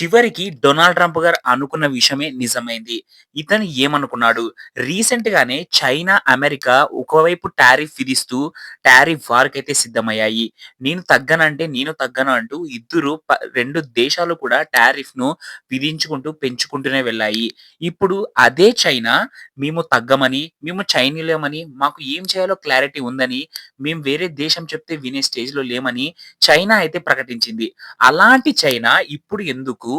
చివరికి Donald Trump గారు అనుకున్న విషయమే నిజమైంది. ఇతను ఏమనుకున్నాడు? రీసెంట్ గానే చైనా, అమెరికా ఒకవైపు టారిఫ్ విధిస్తూ టారిఫ్ వార్‌కైతే సిద్ధమయ్యాయి. నేను తగ్గనంటే నేను తగ్గను అంటూ ఇద్దరు ప 2 దేశాలు కూడా టారిఫ్ను విధించుకుంటూ పెంచుకుంటూనే వెళ్ళాయి. ఇప్పుడు అదే చైనా మేము తగ్గమని, మేము చైనీలేమని మాకు ఏం చేయాలో క్లారిటీ ఉందని, మేము వేరే దేశం చెప్తే వినే స్టేజ్లో లేమని చైనా అయితే ప్రకటించింది. అలాంటి చైనా ఇప్పుడు ఎందుకు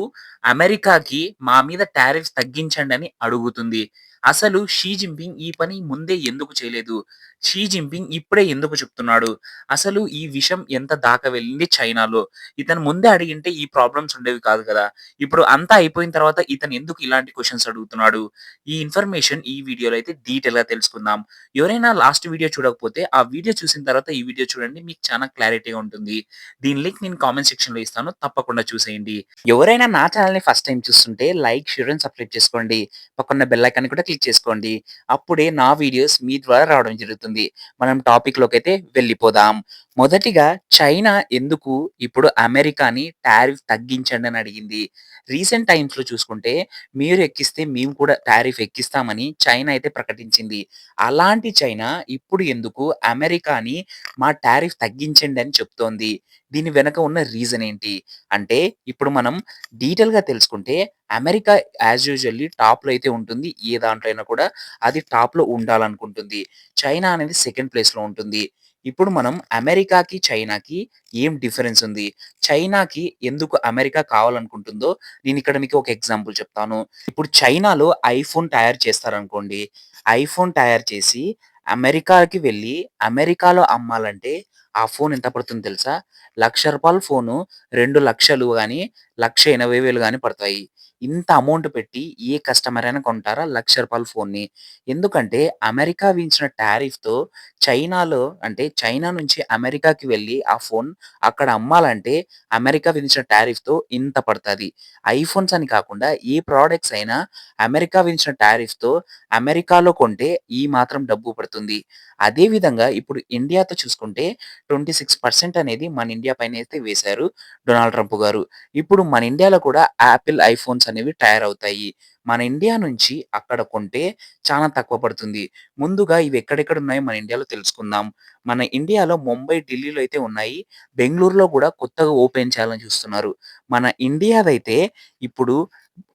అమెరికాకి మా మీద టారిఫ్స్ తగ్గించండని అడుగుతుంది. అసలు షీ జిన్‌పింగ్ ఈ పని ముందే ఎందుకు చేయలేదు? షీ జిన్‌పింగ్ ఇప్పుడే ఎందుకు చెప్తున్నాడు? అసలు ఈ విషయం ఎంత దాకా వెళ్ళింది చైనాలో? ఇతను ముందే అడిగింటే ఈ ప్రాబ్లమ్స్ ఉండేవి కాదు కదా! ఇప్పుడు అంతా అయిపోయిన తర్వాత ఇతను ఎందుకు ఇలాంటి క్వశ్చన్స్ అడుగుతున్నాడు? ఈ ఇన్ఫర్మేషన్ ఈ వీడియోలో అయితే డీటెయిల్గా తెలుసుకుందాం. ఎవరైనా లాస్ట్ వీడియో చూడకపోతే ఆ వీడియో చూసిన తర్వాత ఈ వీడియో చూడండి. మీకు చాలా క్లారిటీగా ఉంటుంది. దీని లింక్ నేను కామెంట్ సెక్షన్లో ఇస్తాను. తప్పకుండా చూసేయండి. ఎవరైనా నా ఛానెల్‌ని ఫస్ట్ టైం చూస్తుంటే లైక్, షేర్ అండ్ సబ్స్క్రైబ్ చేసుకోండి. పక్కన బెల్ ఐకాన్ కూడా క్లిక్ చేసుకోండి. అప్పుడే నా వీడియోస్ మీ ద్వారా రావడం జరుగుతుంది. మనం టాపిక్‌లోకైతే వెళ్ళిపోదాం. మొదటిగా చైనా ఎందుకు ఇప్పుడు అమెరికాని టారిఫ్ తగ్గించండి అని అడిగింది. రీసెంట్ టైమ్స్‌లో చూసుకుంటే మీరు ఎక్కిస్తే మేము కూడా టారిఫ్ ఎక్కిస్తామని చైనా అయితే ప్రకటించింది. అలాంటి చైనా ఇప్పుడు ఎందుకు అమెరికాని మా టారిఫ్ తగ్గించండి అని చెప్తోంది. దీని వెనక ఉన్న రీజన్ ఏంటి? అంటే ఇప్పుడు మనం డీటెయిల్‌గా తెలుసుకుంటే అమెరికా యాస్ యూజువల్లీ టాప్‌లో అయితే ఉంటుంది. ఏ దాంట్లో అయినా కూడా అది టాప్‌లో ఉండాలనుకుంటుంది. చైనా అనేది సెకండ్ ప్లేస్‌లో ఉంటుంది. ఇప్పుడు మనం అమెరికాకి, చైనాకి ఏం డిఫరెన్స్ ఉంది? చైనాకి ఎందుకు అమెరికా కావాలనుకుంటుందో నేను ఇక్కడ మీకు ఒక ఎగ్జాంపుల్ చెప్తాను. ఇప్పుడు చైనాలో ఐఫోన్ తయారు చేస్తారనుకోండి. ఐఫోన్ తయారు చేసి అమెరికాకి వెళ్ళి అమెరికాలో అమ్మాలంటే ఆ ఫోన్ ఎంత పడుతుందో తెలుసా? లక్ష రూపాయల ఫోను 2,00,000 గాని, 1,80,000 గాని పడతాయి. ఇంత అమౌంట్ పెట్టి ఏ కస్టమర్ అయినా కొంటారా? లక్ష రూపాయల ఫోన్‌ని. ఎందుకంటే అమెరికా విధించిన టారిఫ్‌తో చైనాలో అంటే చైనా నుంచి అమెరికాకి వెళ్ళి ఆ ఫోన్ అక్కడ అమ్మాలంటే అమెరికా విధించిన టారిఫ్‌తో ఇంత పడతది. ఐఫోన్స్ అని కాకుండా ఏ ప్రొడక్ట్స్ అయినా అమెరికా విధించిన టారిఫ్‌తో అమెరికాలో కొంటే ఈ మాత్రం డబ్బు పడుతుంది. అదే విధంగా ఇప్పుడు ఇండియాతో చూసుకుంటే 26% అనేది మన ఇండియా పైన అయితే వేశారు డొనాల్డ్ ట్రంప్ గారు. ఇప్పుడు మన ఇండియాలో కూడా యాపిల్ ఐఫోన్స్ అనేవి తయారవుతాయి. మన ఇండియా నుంచి అక్కడ కొంటే చాలా తక్కువ పడుతుంది. ముందుగా ఇవి ఎక్కడెక్కడ ఉన్నాయో మన ఇండియాలో తెలుసుకుందాం. మన ఇండియాలో ముంబై, ఢిల్లీలో అయితే ఉన్నాయి. బెంగళూరులో కూడా కొత్తగా ఓపెన్ చేయాలని చూస్తున్నారు. మన ఇండియాదైతే ఇప్పుడు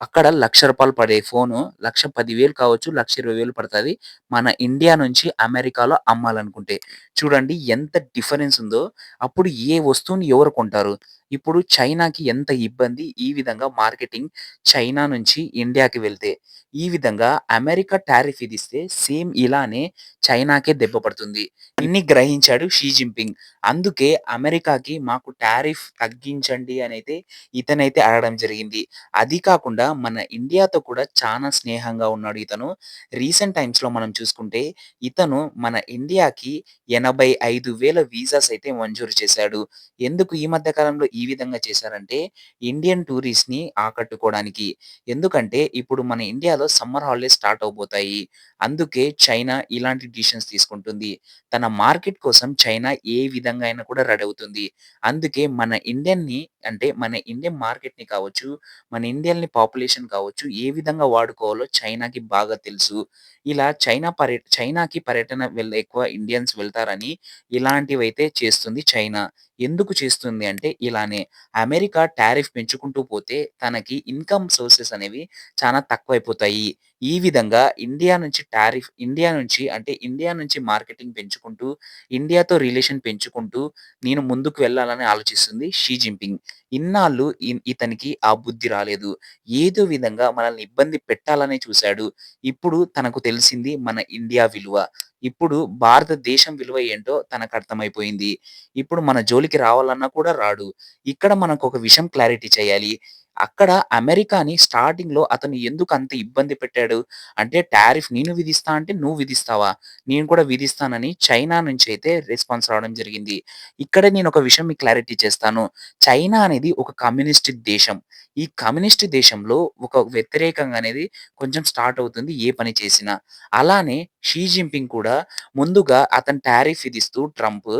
అక్కడ లక్ష రూపాయలు పడే ఫోను 1,10,000 కావచ్చు, లక్ష ఇరవై వేలు పడుతుంది మన ఇండియా నుంచి అమెరికాలో అమ్మాలనుకుంటే. చూడండి ఎంత డిఫరెన్స్ ఉందో. అప్పుడు ఏ వస్తువుని ఎవరు కొంటారు? ఇప్పుడు చైనాకి ఎంత ఇబ్బంది ఈ విధంగా మార్కెటింగ్ చైనా నుంచి ఇండియాకి వెళ్తే. ఈ విధంగా అమెరికా టారిఫ్ విధిస్తే సేమ్ ఇలానే చైనాకే దెబ్బ పడుతుంది. దీన్ని గ్రహించాడు షీ జింపింగ్ అందుకే అమెరికాకి మాకు టారిఫ్ తగ్గించండి అనైతే ఇతనైతే అడగడం జరిగింది. అది కాకుండా మన ఇండియాతో కూడా చాలా స్నేహంగా ఉన్నాడు ఇతను. రీసెంట్ టైమ్స్లో మనం చూసుకుంటే ఇతను మన ఇండియాకి 85,000 వీసాస్ అయితే మంజూరు చేశాడు. ఎందుకు ఈ మధ్య కాలంలో ఈ విధంగా చేశారంటే ఇండియన్ టూరిస్ట్ని ఆకట్టుకోవడానికి. ఎందుకంటే ఇప్పుడు మన ఇండియాలో సమ్మర్ హాలిడేస్ స్టార్ట్ అవబోతాయి అందుకే చైనా ఇలాంటి డిసిషన్స్ తీసుకుంటుంది. తన మార్కెట్ కోసం చైనా ఏ విధంగా అయినా కూడా రెడీ అవుతుంది. అందుకే మన ఇండియన్ని అంటే మన ఇండియన్ మార్కెట్ని కావచ్చు, మన ఇండియన్ని పాపులేషన్ కావచ్చు ఏ విధంగా వాడుకోవాలో చైనాకి బాగా తెలుసు. ఇలా చైనా పర్య చైనాకి పర్యటన వెళ్ ఎక్కువ ఇండియన్స్ వెళ్తారని ఇలాంటివైతే చేస్తుంది చైనా. ఎందుకు చేస్తుంది అంటే ఇలా కానీ అమెరికా టారిఫ్ పెంచుకుంటూ పోతే తనకి ఇన్‌కమ్ సోర్సెస్ అనేవి చాలా తక్కువైపోతాయి. ఈ విధంగా ఇండియా నుంచి టారిఫ్ ఇండియా నుంచి అంటే ఇండియా నుంచి మార్కెటింగ్ పెంచుకుంటూ, ఇండియాతో రిలేషన్ పెంచుకుంటూ నేను ముందుకు వెళ్ళాలని ఆలోచిస్తుంది షీ జింపింగ్ ఇన్నాళ్ళు ఇతనికి ఆ బుద్ధి రాలేదు. ఏదో విధంగా మనల్ని ఇబ్బంది పెట్టాలనే చూశాడు ఇప్పుడు తనకు తెలిసింది మన ఇండియా విలువ. ఇప్పుడు భారతదేశం విలువ ఏంటో తనకు అర్థమైపోయింది. ఇప్పుడు మన జోలికి రావాలన్నా కూడా రాడు. ఇక్కడ మనకొక విషయం క్లారిటీ చేయాలి. అక్కడ అమెరికాని స్టార్టింగ్‌లో అతను ఎందుకు అంత ఇబ్బంది పెట్టాడు? అంటే టారిఫ్ నేను విధిస్తా అంటే నువ్వు విధిస్తావా? నేను కూడా విధిస్తానని చైనా నుంచి అయితే రెస్పాన్స్ రావడం జరిగింది. ఇక్కడ నేను ఒక విషయం మీకు క్లారిటీ చేస్తాను. చైనా అనేది ఒక కమ్యూనిస్ట్ దేశం. ఈ కమ్యూనిస్ట్ దేశంలో ఒక వ్యతిరేకంగా అనేది కొంచెం స్టార్ట్ అవుతుంది ఏ పని చేసినా. అలానే షీ జింపింగ్ కూడా ముందుగా అతను టారిఫ్ విధిస్తూ ట్రంప్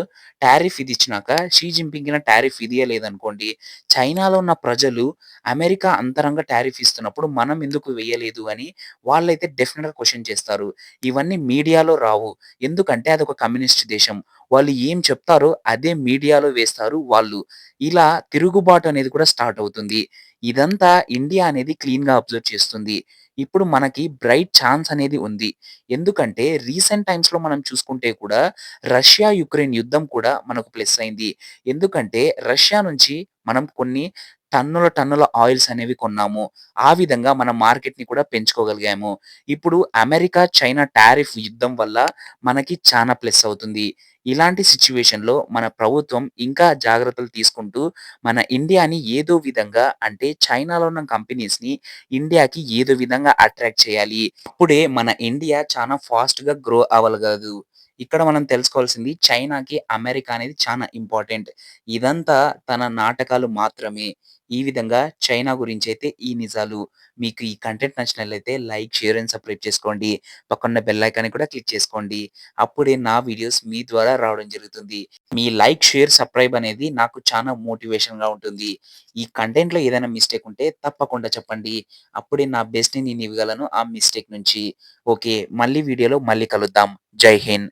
టారిఫ్ విధించినాక షీ జింపింగ్ టారిఫ్ విధియలేదనుకోండి, చైనాలో ఉన్న ప్రజలు అమెరికా అంతరంగ టారిఫ్ ఇస్తున్నప్పుడు మనం ఎందుకు వేయలేదు అని వాళ్ళైతే డెఫినెట్గా క్వశ్చన్ చేస్తారు. ఇవన్నీ మీడియాలో రావు. ఎందుకంటే అది ఒక కమ్యూనిస్ట్ దేశం. వాళ్ళు ఏం చెప్తారో అదే మీడియాలో వేస్తారు వాళ్ళు. ఇలా తిరుగుబాటు అనేది కూడా స్టార్ట్ అవుతుంది. ఇదంతా ఇండియా అనేది క్లీన్‌గా అబ్జర్వ్ చేస్తుంది. ఇప్పుడు మనకి బ్రైట్ ఛాన్స్ అనేది ఉంది. ఎందుకంటే రీసెంట్ టైమ్స్‌లో మనం చూసుకుంటే కూడా రష్యా, యుక్రెయిన్ యుద్ధం కూడా మనకు ప్లస్ అయింది. ఎందుకంటే రష్యా నుంచి మనం కొన్ని టన్నుల, టన్నుల ఆయిల్స్ అనేవి కొన్నాము. ఆ విధంగా మన మార్కెట్‌ని కూడా పెంచుకోగలిగాము. ఇప్పుడు అమెరికా, చైనా టారిఫ్ యుద్ధం వల్ల మనకి చాలా ప్లస్ అవుతుంది. ఇలాంటి సిచ్యువేషన్లో మన ప్రభుత్వం ఇంకా జాగ్రత్తలు తీసుకుంటూ మన ఇండియాని ఏదో విధంగా అంటే చైనాలో ఉన్న కంపెనీస్‌ని ఇండియాకి ఏదో విధంగా అట్రాక్ట్ చేయాలి. అప్పుడే మన ఇండియా చాలా ఫాస్ట్‌గా గ్రో అవ్వగలదు. ఇక్కడ మనం తెలుసుకోవాల్సింది చైనాకి అమెరికా అనేది చాలా ఇంపార్టెంట్. ఇదంతా తన నాటకాలు మాత్రమే. ఈ విధంగా చైనా గురించి అయితే ఈ నిజాలు. మీకు ఈ కంటెంట్ నచ్చినట్లయితే లైక్, షేర్ అండ్ సబ్స్క్రైబ్ చేసుకోండి. పక్కన బెల్ ఐకాన్‌ని కూడా క్లిక్ చేసుకోండి. అప్పుడే నా వీడియోస్ మీ ద్వారా రావడం జరుగుతుంది. మీ లైక్, షేర్, సబ్స్క్రైబ్ అనేది నాకు చాలా మోటివేషన్‌గా ఉంటుంది. ఈ కంటెంట్‌లో ఏదైనా మిస్టేక్ ఉంటే తప్పకుండా చెప్పండి. అప్పుడే నా బెస్ట్‌ని నేను ఇవ్వగలను ఆ మిస్టేక్ నుంచి. ఓకే. మళ్ళీ వీడియోలో మళ్ళీ కలుద్దాం. జై హింద్.